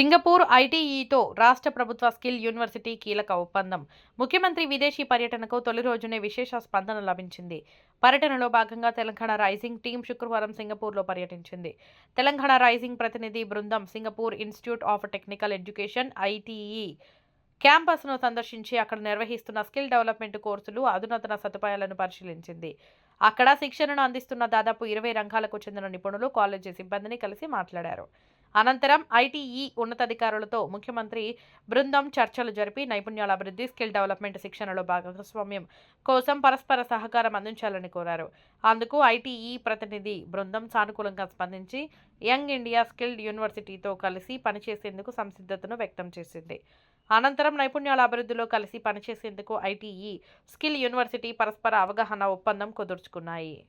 Singapore ఐటీఈతో రాష్ట్ర ప్రభుత్వ skill university కీలక ఒప్పందం. ముఖ్యమంత్రి విదేశీ పర్యటనకు తొలి రోజునే విశేష స్పందన లభించింది. పర్యటనలో భాగంగా తెలంగాణ రైజింగ్ టీం శుక్రవారం సింగపూర్లో పర్యటించింది. తెలంగాణ రైజింగ్ ప్రతినిధి బృందం Singapore Institute of Technical Education ITE క్యాంపస్ను సందర్శించి అక్కడ నిర్వహిస్తున్న స్కిల్ డెవలప్మెంట్ కోర్సులు అధునాతన సదుపాయాలను పరిశీలించింది. అక్కడ శిక్షణను అందిస్తున్న దాదాపు ఇరవై రంగాలకు చెందిన నిపుణులు కాలేజీ సిబ్బందిని కలిసి మాట్లాడారు. అనంతరం ఐటీఈ ఉన్నతాధికారులతో ముఖ్యమంత్రి బృందం చర్చలు జరిపి నైపుణ్యాల అభివృద్ధి స్కిల్ డెవలప్మెంట్ శిక్షణలో భాగస్వామ్యం కోసం పరస్పర సహకారం అందించాలని కోరారు. అందుకు ఐటీఈ ప్రతినిధి బృందం సానుకూలంగా స్పందించి యంగ్ ఇండియా స్కిల్డ్ యూనివర్సిటీతో కలిసి పనిచేసేందుకు సంసిద్ధతను వ్యక్తం చేసింది. అనంతరం నైపుణ్యాల అభివృద్ధిలో కలిసి పనిచేసేందుకు ఐటీఈ స్కిల్ యూనివర్సిటీ పరస్పర అవగాహన ఒప్పందం కుదుర్చుకున్నాయి.